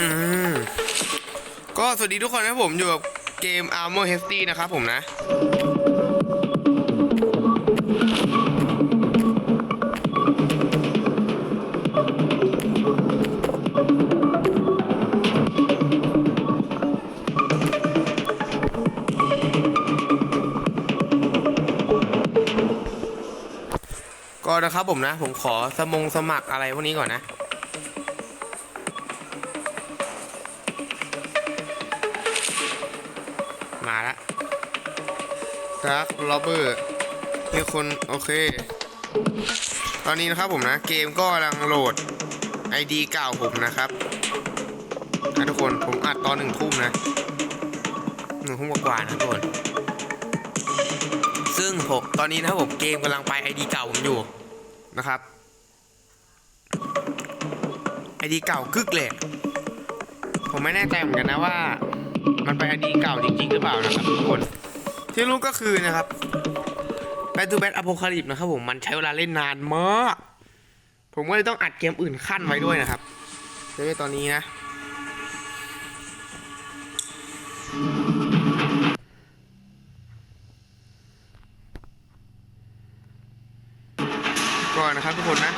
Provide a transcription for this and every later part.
อืมก็สวัสดีทุกคนนะผมอยู่กับเกม Armor Hefty นะครับผมนะ ก็นะครับผมนะ ผมขอสมงสมัครอะไรพวกนี้ก่อนนะ ล็อบเบอร์มีคนโอเค ตอนนี้นะครับผมนะ เกมก็กำลังโหลด ID เก่าผมนะครับนะทุกคนผมอัดตอนหนึ่งทุ่มนะหนึ่งทุ่มกว่าๆนะทุกคน ซึ่งผมตอนนี้นะครับผมเกมกำลังไป ID เก่าผมอยู่นะครับ ID เก่ากึกเลยผมไม่แน่ใจเหมือนกันนะว่า มันไป ID เก่าจริงๆหรือเปล่านะครับทุกคน ที่รู้ก็คือนะครับ Back to Back Apocalypse นะครับผมมันใช้เวลาเล่นนานมาก ผมก็เลยต้องอัดเกมอื่นขั้นไว้ด้วยนะครับเดี๋ยวตอนนี้นะ ก่อนนะครับทุกคนนะ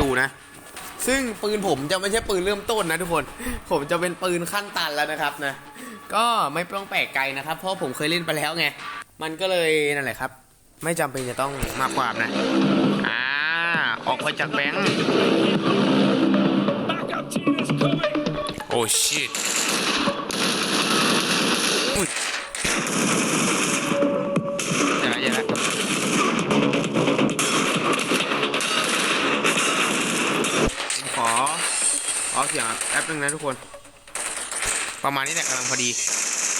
ดูนะ ซึ่งปืนผมจะไม่ใช่ปืนเริ่มต้นนะทุกคน ผมจะเป็นปืนขั้นตันแล้วนะครับนะ ก็ไม่ต้องแปลกใจนะครับ เพราะผมเคยเล่นไปแล้วไง มันก็เลยนั่นแหละครับ ไม่จำเป็นจะต้องมากกว่านะ อ่า ออกไปจากแบงค์ Backup team is coming! โอ้ชิต เสียงแอป๊บนึงนะทุกคน ประมาณนี้แหละกำลังพอดี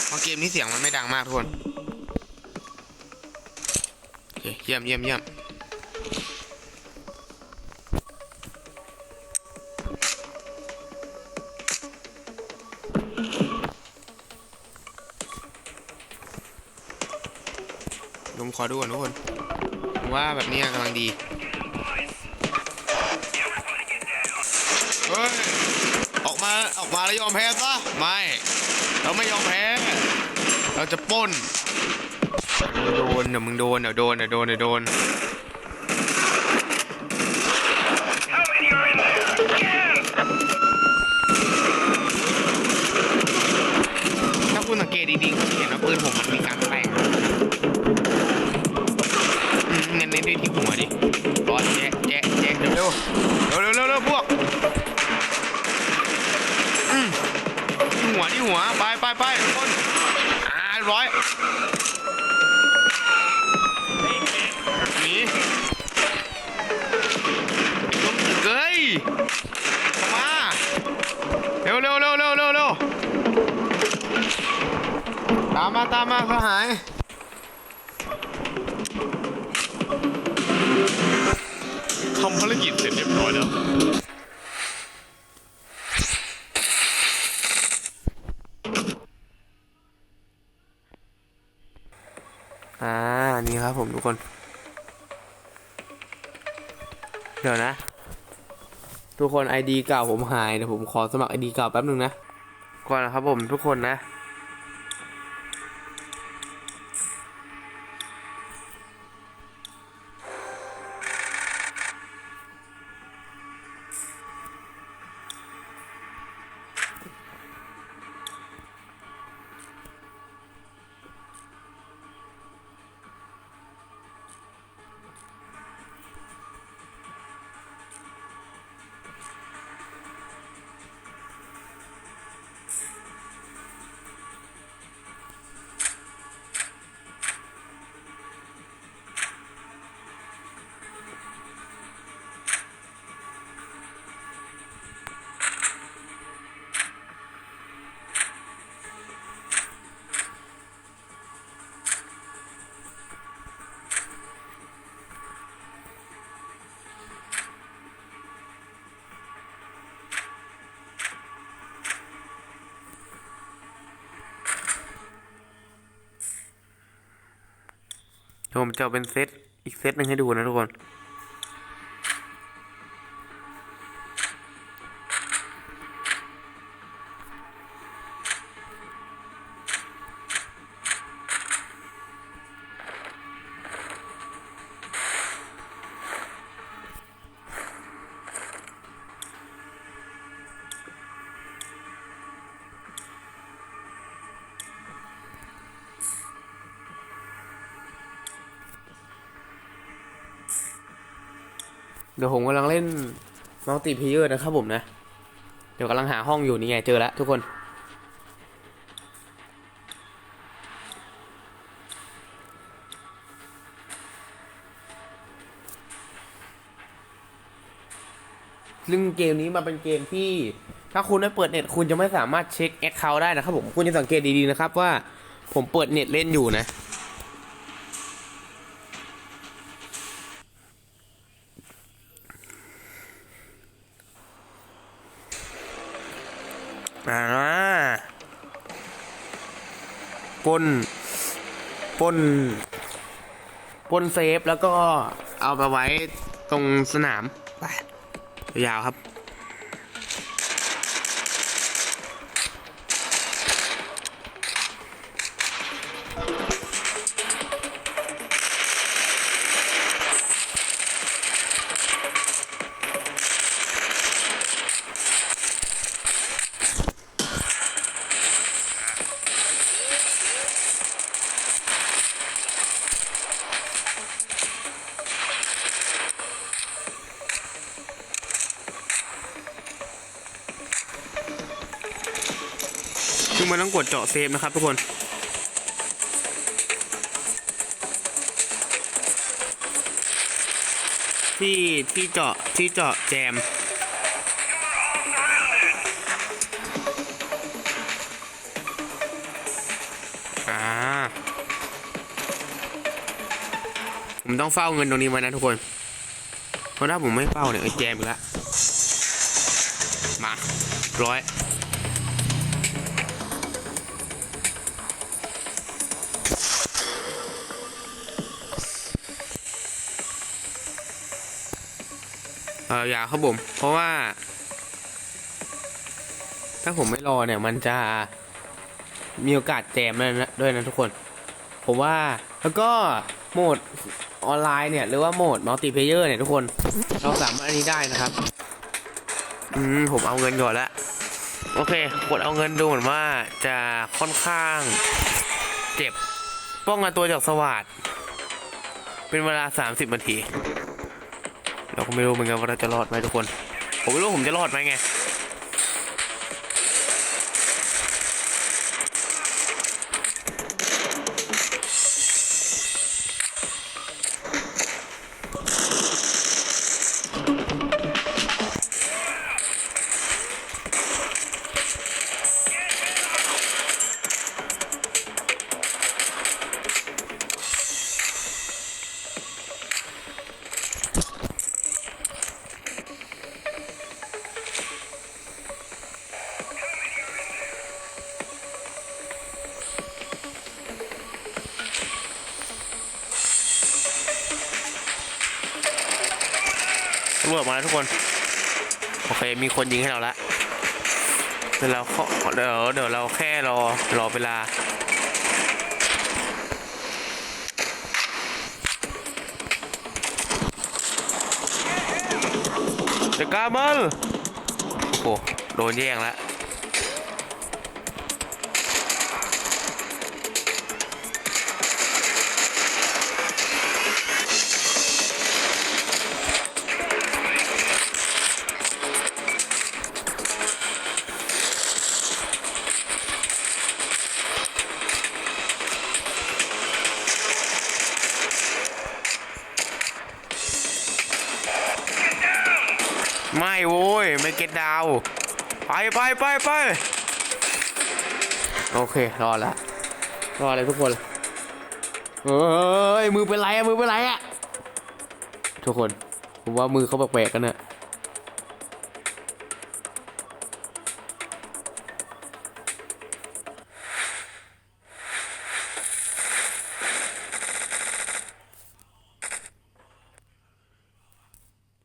เพราะเกมนี้เสียงมันไม่ดังมากทุกคนโอเคเยี่ยมเยี่ยมเยี่ยมผมขอดูก่อนทุกคน ว่าแบบนี้กำลังดี มาแล้วยอมแพ้ซะ ไม่ เราไม่ยอมแพ้ เราจะป้นโดนเดี๋ยวมึงโดนเดี๋ยวโดนเดี๋ยวโดนเดี๋ยวโดน เสร็จเรียบร้อยแล้วอ่านี่ครับผมทุกคน เดี๋ยวนะ ทุกคน ID เก่าผมหายเดี๋ยวผมขอสมัคร ID เก่าแป๊บนึงนะ ก่อนนะครับผมทุกคนนะ ผมจะเอาเป็นเซตอีกเซตหนึ่งให้ดูนะทุกคน เดี๋ยวผมกำลังเล่นมัลติเพเยอร์นะครับผมนะ เดี๋ยวกำลังหาห้องอยู่นี่ไงเจอแล้วทุกคน ซึ่งเกมนี้มาเป็นเกมที่ถ้าคุณไม่เปิดเน็ตคุณจะไม่สามารถเช็คแอคเคาท์ได้นะครับผม คุณจะสังเกตดีๆนะครับว่าผมเปิดเน็ตเล่นอยู่นะ อ่าป นปนปนเซฟแล้วก็เอาไปไว้ตรงสนามไปยาวครับ ต้องกดเจาะเซฟนะครับทุกคนที่ที่เจาะที่เจาะแจม อ่า ผมต้องเฝ้าเงินตรงนี้ไว้นะทุกคน เพราะถ้าผมไม่เฝ้าเนี่ยไอ้แจมอีกแล้วมาร้อย ย่าครับผม เพราะว่า ถ้าผมไม่รอเนี่ย มันจะมีโอกาสแจมด้วยนะด้วยนะทุกคน ผมว่าแล้วก็โหมดออนไลน์เนี่ย หรือว่าโหมดมัลติเพเยอร์เนี่ยทุกคนเราสามารถอันนี้ได้นะครับ อืม ผมเอาเงินก่อนละโอเคกดเอาเงินดูเหมือนว่าจะค่อนข้าง เจ็บ ป้องกันตัวจากสวัสดเป็นเวลา 30นาที เราก็ไม่รู้เหมือนกันว่าเราจะรอดไหมทุกคน ผมไม่รู้ผมจะรอดไหมไง เคมีคนยิงให้เราละเดี๋ยวเราเดี๋ยวเดี๋ยวเราแค่รอรอเวลาเดกามลโอ้โดนแย่งแล้ว เก็ตดาวไปไปไปไปโอเครอละรออะไรทุกคนเอ้ยมือเป็นไรอะมือเป็นไรอะทุกคนผมว่ามือเขาแปลกๆกันนะ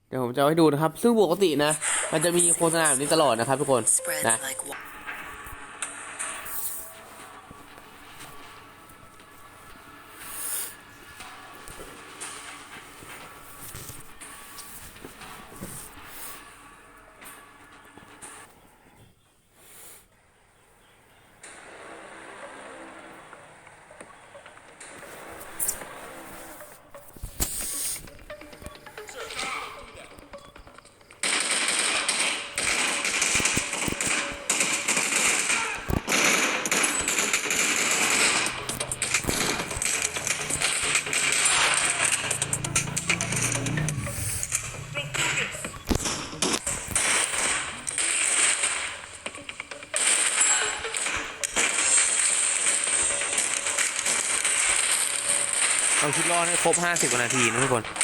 เดี๋ยวผมจะให้ดูนะครับ ซึ่งปกตินะ มันจะมีโฆษณาแบบนี้ตลอดนะครับทุกคนนะ like wa- เอาชุดรอดให้ครบ 50 นาทีนะทุกคน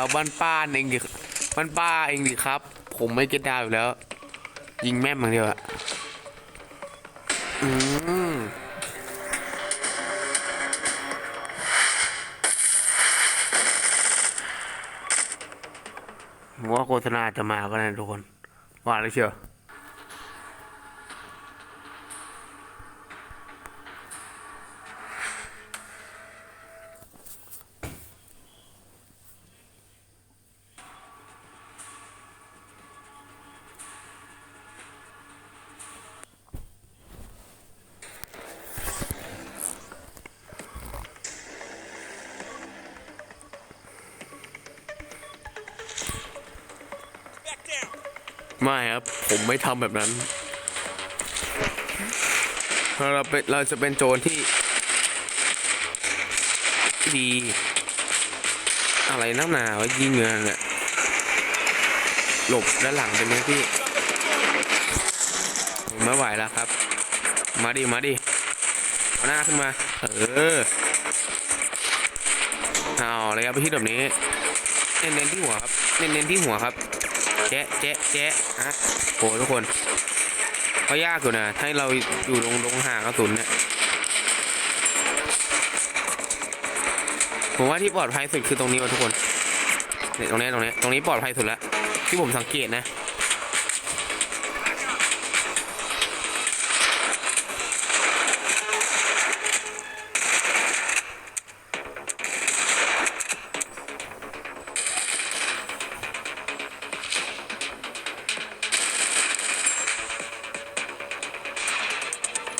คิดดาวบ้านป้าเองดิบ้านป้าเองดิครับ ผมไม่เก็ตดาวอยู่แล้ว ยิงแม่มอย่างเดียวอะอืมว่าโฆษณาจะมาก็นะทุกคนว่าเลยเชียว ไม่ทำแบบนั้น เราเป็นเราจะเป็นโจรที่ดีอะไรนักหนาวะยิงเงินเนี่ยหลบด้านหลังเป็นไหมพี่ไม่ไหวแล้วครับ มาดิมาดิเอาหน้าขึ้นมา เออเอาเลยครับไปที่แบบนี้ เน้นๆที่หัวครับ เน้นๆที่หัวครับ แจ๊ะแจ๊ะแจ๊ะฮะ โหทุกคนเขายากอยู่นะให้เราอยู่ลงลงห่างกระสุนเนี่ยผมว่าที่ปลอดภัยสุดคือตรงนี้วะทุกคนเนี่ยตรงนี้ตรงนี้ตรงนี้ปลอดภัยสุดแล้วที่ผมสังเกตนะ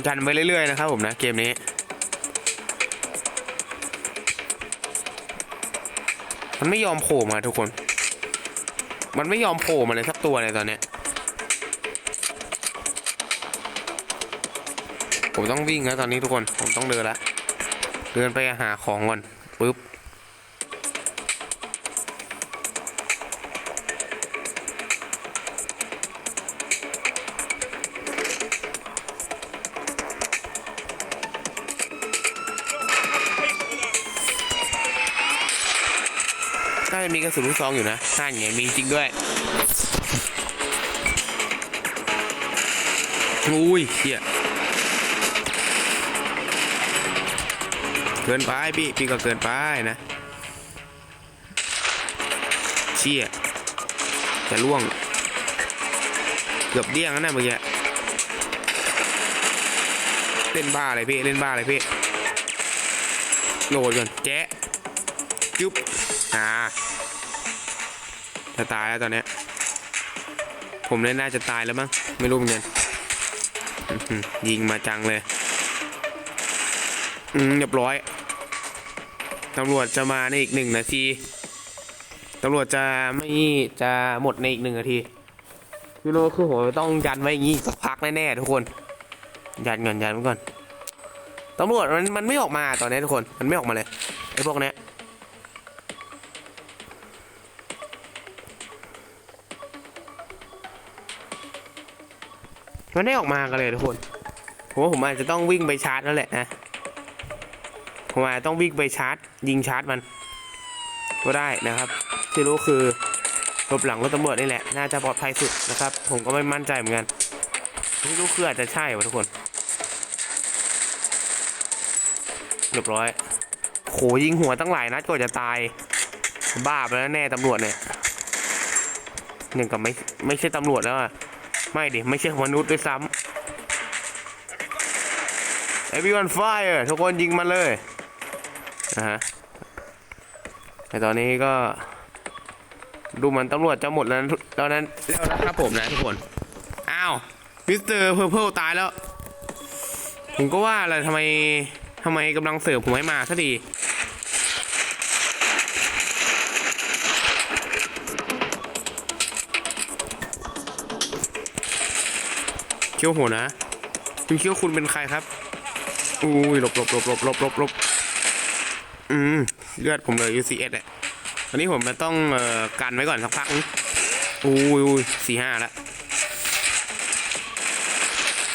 กันไปเรื่อยๆนะครับผมนะเกมนี้ มันไม่ยอมโผล่มาทุกคน มันไม่ยอมโผล่มาเลยสักตัวเลยตอนเนี้ยผมต้องวิ่งแล้วตอนนี้ทุกคน ผมต้องเดินละ เดินไปหาของก่อน น่าจะมีกระสุนลูกซองอยู่นะน่าอย่างเงี้ยมีจริงด้วย อุ้ยเฮียเกินไปพี่ พี่ก็เกินไปนะ เชี่ยจะล่วง เกือบเดี้ยงแล้วนะเมื่อกี้เล่นบ้าอะไรพี่ เล่นบ้าอะไรพี่โหลดก่อนแจ๊ะจุ๊บอ่า จะตายแล้วตอนเนี้ย ผมเนี่ยน่าจะตายแล้วมั้ง ไม่รู้เหมือนกันยิงมาจังเลย อืมเรียบร้อย ตำรวจจะมาในอีกหนึ่งนาที ตำรวจจะไม่จะหมดในอีกหนึ่งนาทียูโรคือผมต้องยันไว้อย่างงี้สักพักแน่ๆทุกคน ยันก่อนยันก่อน ตำรวจมันมันไม่ออกมาตอนนี้ทุกคน มันไม่ออกมาเลยไอ้พวกเนี้ย มันไม่ออกมากันเลยทุกคนผมว่าผมอาจจะต้องวิ่งไปชาร์จแล้วแหละนะผมอาจจะต้องวิ่งไปชาร์จ ยิงชาร์จมัน ก็ได้นะครับ ที่รู้คือหลบหลังรถตำรวจนี่แหละน่าจะปลอดภัยสุดนะครับ ผมก็ไม่มั่นใจเหมือนกันที่รู้คืออาจจะใช่วะทุกคนเรียบร้อยโหยิงหัวตั้งหลายนัดก็จะตาย บ้าไปแล้วแน่ตำรวจเนี่ยหนึ่งกับไม่ไม่ใช่ตำรวจแล้วอะ ไม่ดิไม่ใช่มนุษย์ด้วยซ้ำ everyone fire ทุกคนยิงมันเลยนะฮะแต่ตอนนี้ก็ ดูเหมันตำรวจจะหมดแล้วนะตอนนั้นแล้วนะครับผมนะทุกคน อ้าวมิสเตอร์เพอร์เพลตายแล้ว ผมก็ว่าอะไรทำไมทำไมกำลังเสิร์ฟผมไม่มาสักที เคี้ยวหัวนะ คุณคิดว่าคุณเป็นใครครับ อุ้ยหลบหลบหลบหลบหลบหลบหลบอืมเลือดผมเลย UCS อะตอนนี้ผมจะต้องเอ่อกันไว้ก่อนสักพักนึงอุ้ยอุ้ยสี่ห้าแล้ว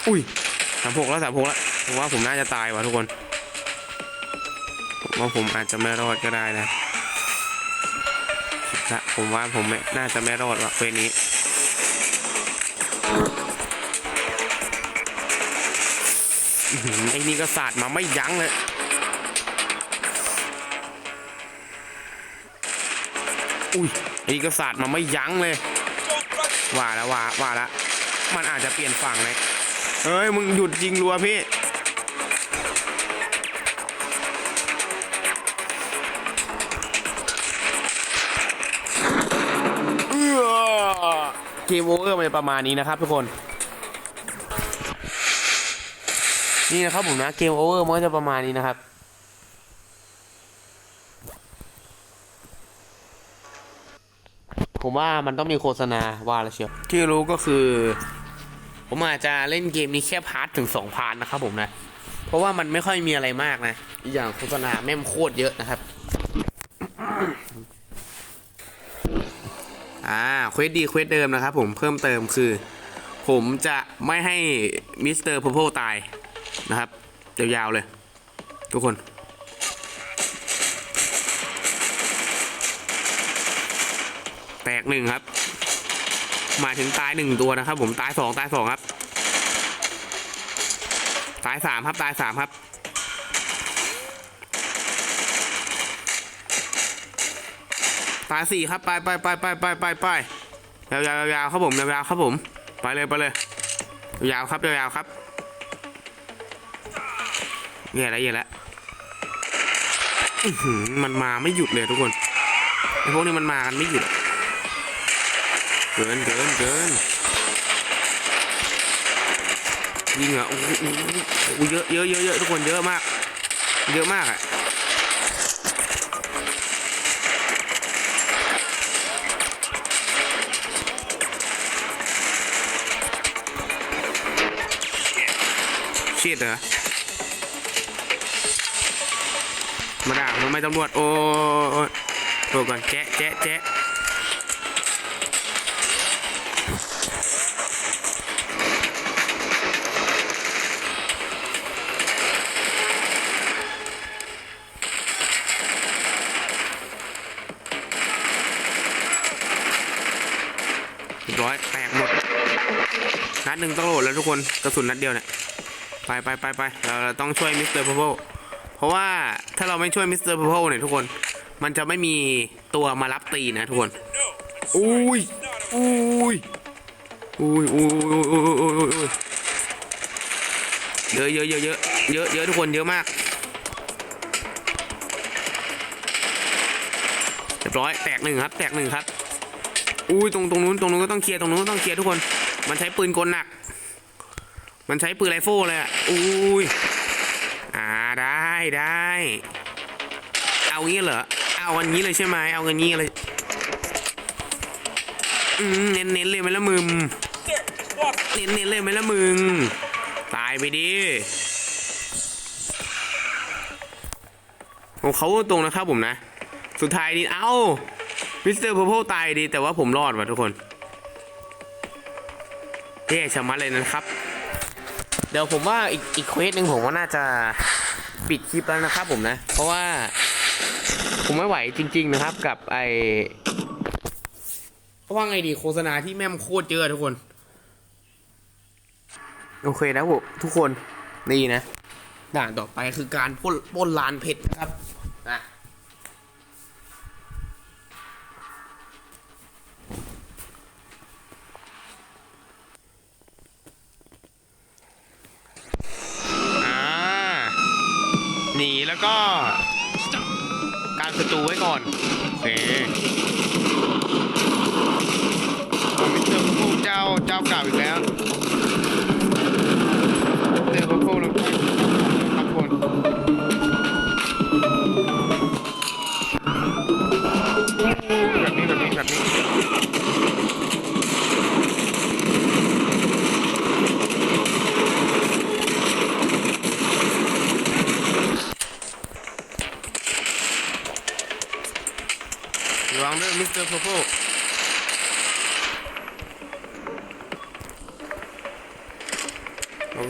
อุ้ยสามหกแล้วสามหกแล้วผมว่าผมน่าจะตายว่ะทุกคนผมว่าผมอาจจะไม่รอดก็ได้นะละผมว่าผมไม่น่าจะไม่รอดว่ะเฟสนี้ นี่ก็สาดมาไม่ยั้งเลยอุ้ยนี่ก็สาดมาไม่ยั้งเลย ว่าแล้วว่าว่าแล้วมันอาจจะเปลี่ยนฝั่งเลยเฮ้ยมึงหยุดยิงรัวพี่เออเกมโอเวอร์มันประมาณนี้นะครับทุกคน นี่นะครับผมนะเกมโอเวอร์มันก็จะประมาณนี้นะครับผมว่ามันต้องมีโฆษณาว่าแล้วเชียวที่รู้ก็คือ ผมอาจจะเล่นเกมนี้แค่พาร์ทถึงสองพาร์ทนะครับผมนะเพราะว่ามันไม่ค่อยมีอะไรมากนะอีกอย่างโฆษณาแม่มโคตรเยอะนะครับอ่าเควสดีเควสเดิมนะครับผมเพิ่มเติมคือ ผมจะไม่ให้มิสเตอร์พโพตาย นะครับยาวๆเลย ทุกคน แตกหนึ่งครับ หมายถึงตายหนึ่งตัวนะครับ ผมตายสองตายสองครับ ตายสามครับตายสามครับตายสี่ครับ ไปไปไปไปไปไปไปยาวยาวยาวครับผมยาวยาวครับผม ไปเลยไปเลย ยาวครับยาวครับ แย่แล้วแย่แล้วมันมาไม่หยุดเลยทุกคนไอพวกนี้มันมากันไม่หยุดเกินเกินเกินยิงอะโอ้โหเยอะเยอะเยอะเยอะทุกคนเยอะมาก เยอะมากอะชิดเหรอ มาด่าทำไมตำรวจโอ้ยโทรก่อนแจ๊ะแจ๊ะแจ๊ะร้อยแตกหมด นัดหนึ่งต้องโหลดแล้วทุกคน กระสุนนัดเดียวเนี่ย ไปไปไปไปเราต้องช่วยมิสเตอร์พ r พเพราะว่าถ้าเราไม่ช่วยมิสเตอร์พ r พเนี่ยทุกคน มันจะไม่มีตัวมารับตีนะทุกคนอุ้ยอุ้ยอุ้ยอุ้ยอุ้ยอุ้ยอุ้ยอุ้ยอุ้ยเยอะเยอะเยอะเยอะเยอะเยอะทุกคนเยอะมากเรียบร้อยแตกหนึ่งครับ แตกหนึ่งครับอุ้ยตรงตรงนู้นตรงนู้นก็ต้องเคลียร์ตรงนู้นก็ต้องเคลียร์ทุกคน มันใช้ปืนกลหนัก มันใช้ปืนไรเฟิลเลยอะอุ้ยอ่า ได้ได้ เอางี้เหรอ เอาอันนี้เลยใช่ไหมเอาเงินนี้เลยอืมเน้นเน้นๆเลยไหมละมึงเน้นเน้นๆเลยไหมละมึง ตายไปดิผมเขาตรงนะครับผมนะ สุดท้ายนี่เอ้ามิสเตอร์พ r พ p ตายดีแต่ว่าผมรอดว่ะทุกคนแย่ชะมัดเลยนะครับ เดี๋ยวผมว่าอีกอีกเควสหนึ่งผมว่าน่าจะ ปิดคลิปแล้วนะครับผมนะ เพราะว่าผมไม่ไหวจริง ๆนะครับ กับไอเพราะว่าไงดีโฆษณาที่แม่มโคตรเยอะทุกคน โอเคนะผมทุกคนนี่นะด่านต่อไปคือการปนป้นลานเพชรนะครับ แล้วก็การศัตรูไว้ก่อนโอเคมิสเตอร์พูเจ้าเจ้าเก่าอีกแล้วมิเตอร์พูลงไปครับ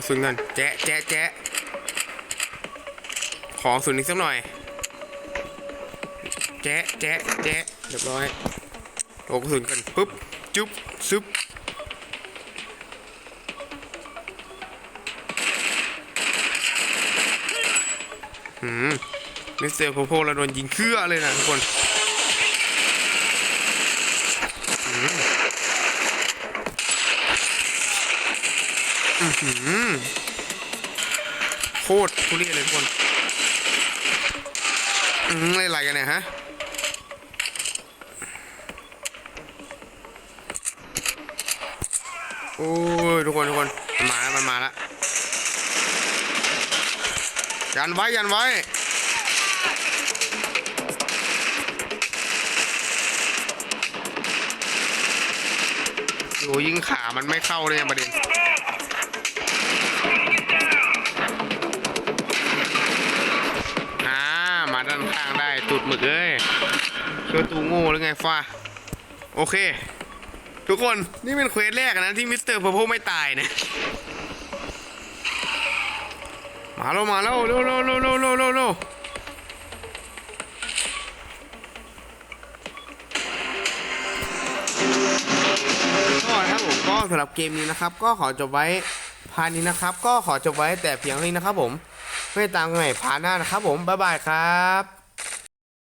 ลองซุนกันแจ๊ะแจ๊ะแจ๊ะขอสุนอีกสักหน่อย แจ๊ะแจ๊ะแจ๊ะเรียบร้อยโอ้กสุนกันปุ๊บ จุ๊บซุบหืมมิสเตอร์โพโพเราโดนยิงเครื่อเลยนะทุกคน โคตรทุเรียนเลยทุกคนอืมอะไรกันเนี่ยฮะโอ้ยทุกคนทุกคนมันมาแล้วมันมาแล้วยันไว้ยันไว้โอ้ยิงขามันไม่เข้าเลยประเด็น มาด้างได้ตุดหมึกเอ้ยเชื่อตูโง่หรือไงฟ้าโอเค ทุกคนนี่เป็นเควสแรกนะที่มิสเตอร์พ r พ p ไม่ตายนะมาแล้วมาแล้วเร็วเร็วเร็วเร็วเร็วเร็วก็ครับผมก็สำหรับเกมนี้นะครับ ก็ขอจบไว้พาร์ทนี้นะครับ ก็ขอจบไว้แต่เพียงเท่านี้นะครับผมไม่ตามกันใหม่พาร์ทหน้านะครับผมบ๊ายบายครับ